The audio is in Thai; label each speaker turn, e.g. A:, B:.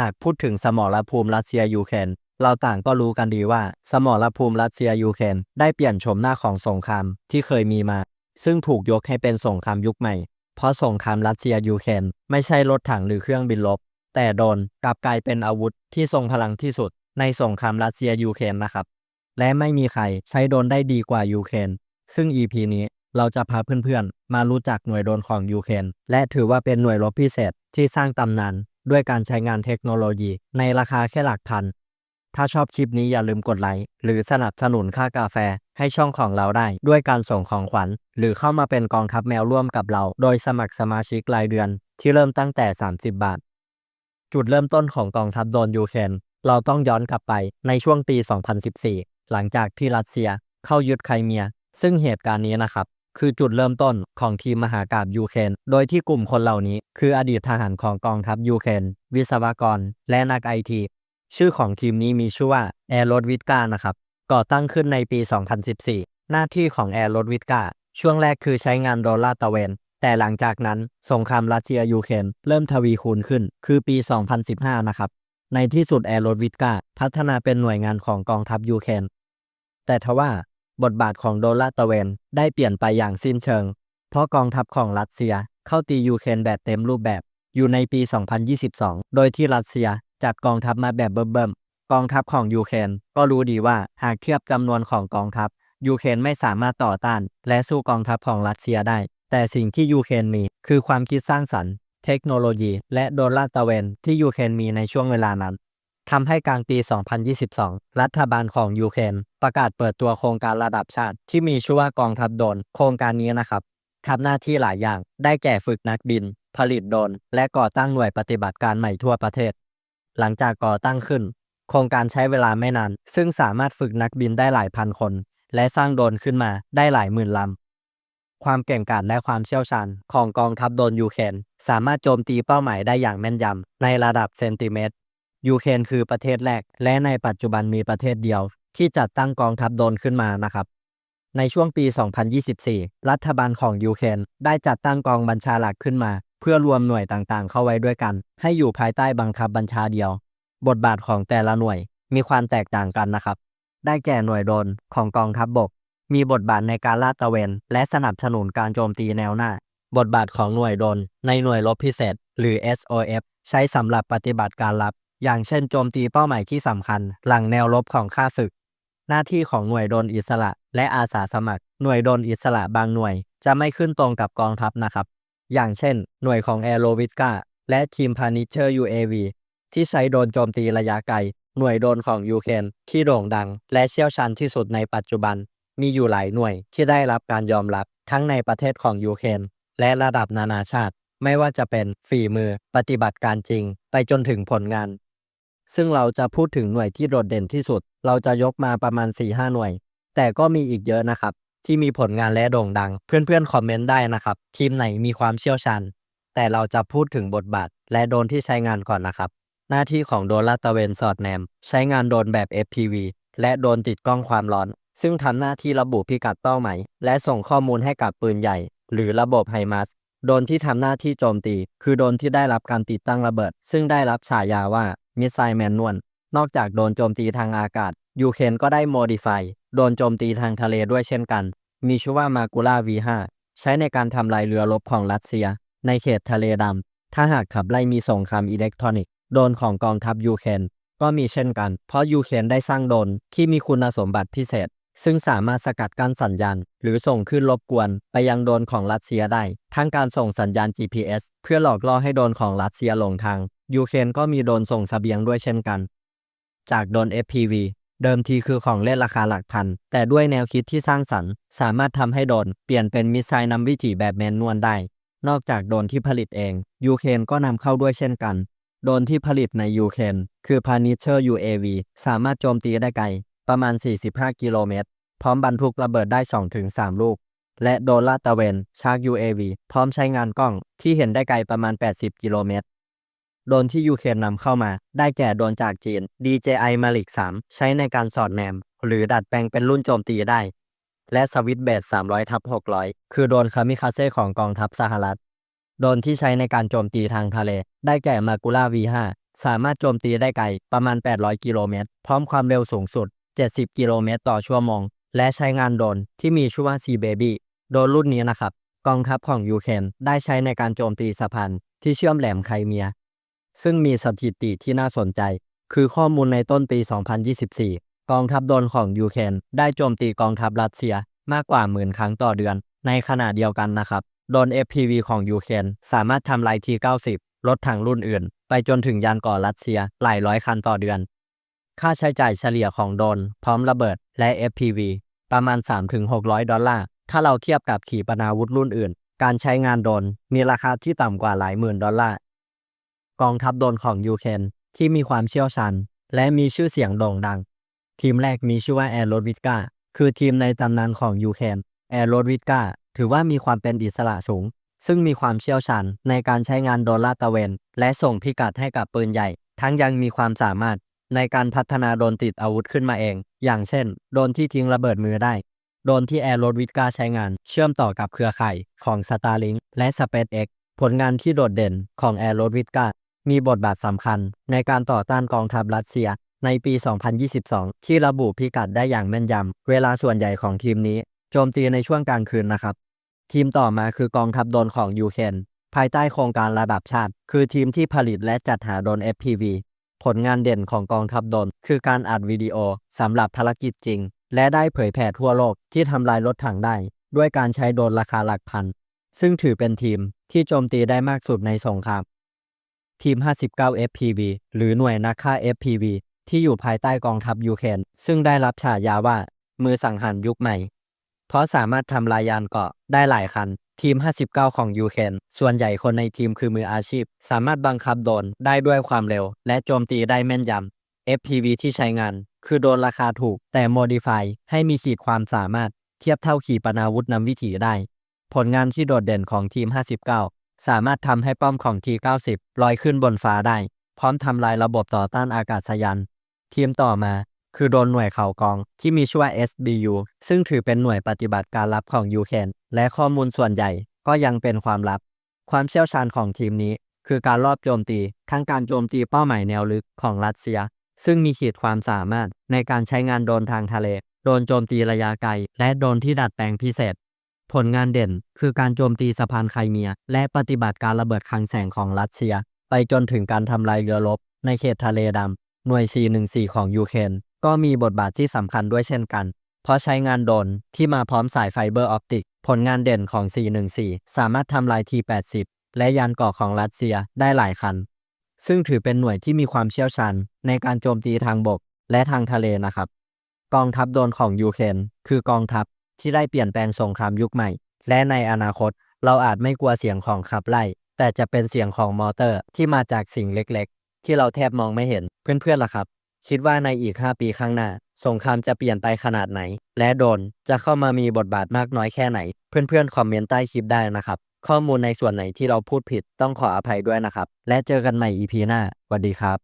A: หากพูดถึงสมรภูมิรัสเซียยูเครนเราต่างก็รู้กันดีว่า สมรภูมิรัสเซียยูเครนได้เปลี่ยนโฉมหน้าของสงครามที่เคยมีมา ซึ่งถูกยกให้เป็นสงครามยุคใหม่ เพราะสงครามรัสเซียยูเครนไม่ใช่รถถังหรือเครื่องบินรบแต่โดรนกลับกลายเป็นอาวุธที่ทรงพลังที่สุด ในสงครามรัสเซียยูเครนนะครับ และไม่มีใครใช้โดรนได้ดีกว่ายูเครนซึ่ง EP นี้เราจะพาเพื่อนๆ มารู้จักหน่วยโดรนของยูเครนและถือว่าเป็นหน่วยรบพิเศษที่สร้างตำนาน ด้วยการใช้งานเทคโนโลยีในราคาแค่หลักพัน ถ้าชอบคลิปนี้อย่าลืมกดไลค์หรือสนับสนุนค่ากาแฟให้ช่องของเราได้ ด้วยการส่งของขวัญ หรือเข้ามาเป็นกองทัพแมวร่วมกับเรา โดยสมัครสมาชิกรายเดือนที่เริ่มตั้งแต่ 30 บาท จุดเริ่มต้นของกองทัพโดนยูเครนเราต้องย้อนกลับไปในช่วงปี 2014 หลังจากที่รัสเซียเข้ายึดไครเมีย ซึ่งเหตุการณ์นี้นะครับ คือจุดเริ่มต้นของทีมมหากาบยูเครน โดยที่กลุ่มคนเหล่านี้ คืออดีตทหารของกองทัพยูเครน วิศวกร และนักไอที ชื่อของทีมนี้มีชื่อว่าแอร์โรดวิทกานะครับ ก่อตั้งขึ้นในปี 2014 หน้าที่ของแอร์โรดวิทกาช่วงแรกคือใช้งานโดรลาตะเวน แต่หลังจากนั้นสงครามรัสเซียยูเครนเริ่มทวีคูณขึ้น คือปี 2015 นะครับ ในที่สุดแอร์โรดวิทกาพัฒนาเป็นหน่วยงานของกองทัพยูเครนแต่ทว่า บทบาทของโดลาร์ตะเวนได้เปลี่ยนไปอย่างสิ้นเชิง เพราะกองทัพของรัสเซียเข้าตียูเครนแบบเต็มรูปแบบ อยู่ในปี 2022 โดยที่รัสเซียจัดกองทัพมาแบบเบิ่มๆ กองทัพของยูเครนก็รู้ดีว่าหากเทียบจำนวนของกองทัพยูเครนไม่สามารถต่อต้าน และสู้กองทัพของรัสเซียได้ แต่สิ่งที่ยูเครนมี คือความคิดสร้างสรรค์ เทคโนโลยี และโดลาร์ตะเวนที่ยูเครนมีในช่วงเวลานั้น ทำให้กลางปี 2022 รัฐบาลของยูเครนประกาศเปิดตัวโครงการระดับชาติ ที่มีชื่อว่ากองทัพโดรนโครงการนี้นะครับทำหน้าที่หลายอย่าง ได้แก่ฝึกนักบิน ผลิตโดรนและก่อตั้งหน่วยปฏิบัติการใหม่ทั่วประเทศ หลังจากก่อตั้งขึ้น โครงการใช้เวลาไม่นาน ซึ่งสามารถฝึกนักบินได้หลายพันคน และสร้างโดรนขึ้นมาได้หลายหมื่นลำความเก่งกาจและความเชี่ยวชาญของกองทัพโดรนยูเครนสามารถโจมตีเป้าหมายได้อย่างแม่นยำในระดับเซนติเมตร ยูเครนคือประเทศแรก และในปัจจุบันมีประเทศเดียว ที่จัดตั้งกองทัพโดนขึ้นมานะครับ ในช่วงปี 2024 รัฐบาลของยูเครนได้จัดตั้งกองบัญชาหลักขึ้นมา เพื่อรวมหน่วยต่างๆ เข้าไว้ด้วยกัน ให้อยู่ภายใต้บังคับบัญชาเดียว บทบาทของแต่ละหน่วยมีความแตกต่างกันนะครับ ได้แก่หน่วยโดนของกองทัพบบก มีบทบาทในการลาดตระเวน และสนับสนุนการโจมตีแนวหน้า บทบาทของหน่วยโดนในหน่วยรบพิเศษ หรือ SOF ใช้สำหรับปฏิบัติการลับ อย่างเช่นโจมตีเป้าหมายที่สำคัญ หลังแนวรบของข้าศึก หน้าที่ของหน่วยโดนอิสระ และอาสาสมัคร หน่วยโดนอิสระบางหน่วย จะไม่ขึ้นตรงกับกองทัพนะครับ อย่างเช่น หน่วยของแอโรวิทกาและทีมพานิเชอร์ UAV ที่ใช้โดนโจมตีระยะไกล หน่วยโดนของยูเครนที่โด่งดัง และเชี่ยวชาญที่สุดในปัจจุบัน มีอยู่หลายหน่วยที่ได้รับการยอมรับทั้งในประเทศของยูเครนและระดับนานาชาติ ไม่ว่าจะเป็นฝีมือ ปฏิบัติการจริง ไปจนถึงผลงาน ซึ่งเราจะพูดถึงหน่วยที่โดดเด่นที่สุด เราจะยกมาประมาณ 4-5 หน่วย แต่ก็มีอีกเยอะนะครับ ที่มีผลงานและโด่งดัง เพื่อนๆคอมเมนต์ได้นะครับ ทีมไหนมีความเชี่ยวชาญ แต่เราจะพูดถึงบทบาท และโดนที่ใช้งานก่อนนะครับ หน้าที่ของโดนลาตะเวนสอดแนม ใช้งานโดนแบบ FPV และโดนติดกล้องความร้อน ซึ่งทำหน้าที่ระบุพิกัดเป้าหมายและส่งข้อมูลให้กับปืนใหญ่ หรือระบบไฮมาสโดนที่ทำหน้าที่โจมตี คือโดนที่ได้รับการติดตั้งระเบิด ซึ่งได้รับฉายาว่า มิสไซล์แมนนวลนอกจากโดนโจมตีทางอากาศ ยูเครนก็ได้โมดิฟายโดนโจมตีทางทะเลด้วยเช่นกัน มีชื่อว่ามากูล่า V5 ใช้ในการทำลายเรือรบของรัสเซีย ในเขตทะเลดำ ถ้าหากขับไล่มีสงครามอิเล็กทรอนิกส์โดนของกองทัพยูเครนก็มีเช่นกัน เพราะยูเครนได้สร้างโดนที่มีคุณสมบัติพิเศษ ซึ่งสามารถสกัดกั้นสัญญาณ หรือส่งขึ้นรบกวนไปยังโดนของรัสเซียได้ ทั้งการส่งสัญญาณ GPS เพื่อหลอกล่อให้โดนของรัสเซียหลงทาง ยูเครนก็มีโดนส่งเสบียงด้วยเช่นกัน จากโดน FPV เดิมทีคือของเล่นราคาหลักพัน แต่ด้วยแนวคิดที่สร้างสรรค์ สามารถทำให้โดนเปลี่ยนเป็นมิสไซล์นำวิถีแบบแมนนวลได้ นอกจากโดนที่ผลิตเองยูเครนก็นำเข้าด้วยเช่นกัน โดนที่ผลิตในยูเครนคือ Punisher UAV สามารถโจมตีได้ไกล ประมาณ 45 กิโลเมตร พร้อมบรรทุกระเบิดได้ 2-3 ลูก และโดรนลาดตะเวน Shark UAV พร้อมใช้งานกล้องที่เห็นได้ไกลประมาณ 80 กิโลเมตร โดรนที่ยูเครนนำเข้ามา ได้แก่โดรนจากจีน DJI Mavic 3 ใช้ในการสอดแนม หรือดัดแปลงเป็นรุ่นโจมตีได้ และสวิตเบส300ทับ600 คือโดรนคามิคาเซ่ของกองทัพสหรัฐ โดรนที่ใช้ในการโจมตีทางทะเล ได้แก่มากูล่า V5 สามารถโจมตีได้ไกลประมาณ 800 กิโลเมตร พร้อมความเร็วสูงสุด 70 กิโลเมตรต่อชั่วโมง และใช้งานโดรนที่มีชื่อว่า Sea Baby โดรนรุ่นนี้นะครับ กองทัพของยูเครนได้ใช้ในการโจมตีสะพานที่เชื่อมแหลมไครเมีย ซึ่งมีสถิติที่น่าสนใจ คือข้อมูลในต้นปี 2024 กองทัพโดนของยูเครนได้โจมตีกองทัพรัสเซียมากกว่าหมื่นครั้งต่อเดือน ในขณะเดียวกันนะครับโดรน FPV ของยูเครนสามารถทำลายที90 รถถังรุ่นอื่น ไปจนถึงยานก่อรัสเซียหลายร้อยคันต่อเดือน ค่าใช้จ่ายเฉลี่ยของโดรนพร้อมระเบิดและ FPV ประมาณ 3-600 ดอลลาร์ ถ้าเราเทียบกับขีปนาวุธรุ่นอื่น การใช้งานโดรนมีราคาที่ต่ำกว่าหลายหมื่นดอลลาร์ กองทัพโดนของยูเครนที่มีความเชี่ยวชาญและมีชื่อเสียงโด่งดัง ทีมแรกมีชื่อว่าแอร์โรดวิ k กาคือทีมในตำนานของยูเครนแอร์โรดวิ k กาถือว่ามีความเป็นอิสระสูง ซึ่งมีความเชี่ยวชาญในการใช้งานโดรนลาดตะเวน และส่งพิกัดให้กับปืนใหญ่ ทั้งยังมีความสามารถในการพัฒนาโดรนติดอาวุธขึ้นมาเอง อย่างเช่น โดรนที่ทิ้งระเบิดมือได้ โดรนที่แอร์โรดวิ k กาใช้งาน เชื่อมต่อกับเครือข่ายของ Starlink และ SpaceX ผลงานที่โดดเด่นของแอร์โรดวิ k กา มีบทบาทสำคัญในการต่อต้านกองทัพรัสเซียในปี 2022 ที่ระบุพิกัดได้อย่างแม่นยำ เวลาส่วนใหญ่ของทีมนี้ โจมตีในช่วงกลางคืนนะครับ ทีมต่อมาคือกองทัพโดนของยูเครนภายใต้โครงการระดับชาติ คือทีมที่ผลิตและจัดหาโดรน FPV ผลงานเด่นของกองทัพโดน คือการอัดวิดีโอสำหรับภารกิจจริง และได้เผยแผ่ทั่วโลกที่ทำลายรถถังได้ ด้วยการใช้โดรนราคาหลักพัน ซึ่งถือเป็นทีมที่โจมตีได้มากสุดในสงคราม ทีม 59 FPV หรือหน่วยนักฆ่า FPV ที่อยู่ภายใต้กองทัพยูเครนซึ่งได้รับฉายาว่า มือสังหารยุคใหม่ เพราะสามารถทำลายยานเกราะได้หลายคัน ทีม 59 ของยูเครนส่วนใหญ่คนในทีมคือมืออาชีพ สามารถบังคับโดรนได้ด้วยความเร็ว และโจมตีได้แม่นยำ FPV ที่ใช้งาน คือโดรนราคาถูก แต่โมดิฟายให้มีขีดความสามารถเทียบเท่าขีปนาวุธนำวิถีได้ ผลงานที่โดดเด่นของทีม 59 สามารถทำให้ป้อมของ T90 ลอยขึ้นบนฟ้าได้ พร้อมทำลายระบบต่อต้านอากาศยาน ทีมต่อมาคือโดนหน่วยเข่ากองที่มีชื่อว่า SBU ซึ่งถือเป็นหน่วยปฏิบัติการลับของยูเครนและข้อมูลส่วนใหญ่ก็ยังเป็นความลับ ความเชี่ยวชาญของทีมนี้ คือการรอบโจมตี ทั้งการโจมตีเป้าหมายแนวลึกของรัสเซีย ซึ่งมีขีดความสามารถในการใช้งานโดนทางทะเล โดนโจมตีระยะไกล และโดนที่ดัดแปลงพิเศษ ผลงานเด่นคือการโจมตีสะพานไครเมีย และปฏิบัติการระเบิดคลังแสงของรัสเซีย ไปจนถึงการทำลายเรือรบ ในเขตทะเลดำหน่วย 414 ของยูเครนก็มีบทบาทที่สำคัญด้วยเช่นกัน เพราะใช้งานโดรนที่มาพร้อมสายไฟเบอร์ออปติก ผลงานเด่นของ 414 สามารถทำลาย T80 และยานเกราะของรัสเซียได้หลายคัน ซึ่งถือเป็นหน่วยที่มีความเชี่ยวชาญในการโจมตีทางบกและทางทะเลนะครับ กองทัพโดรนของยูเครนคือกองทัพ ที่ได้เปลี่ยนแปลงสงครามยุคใหม่ และในอนาคตเราอาจไม่กลัวเสียงของขับไล่ แต่จะเป็นเสียงของมอเตอร์ ที่มาจากสิ่งเล็กๆ ที่เราแทบมองไม่เห็นเพื่อนๆล่ะครับ คิดว่าในอีก 5 ปีข้างหน้า สงครามจะเปลี่ยนไปขนาดไหน และโดนจะเข้ามามีบทบาทมากน้อยแค่ไหน เพื่อนๆคอมเมนต์ใต้คลิปได้นะครับ ข้อมูลในส่วนไหนที่เราพูดผิดต้องขออภัยด้วยนะครับ และเจอกันใหม่ EP หน้าสวัสดีครับ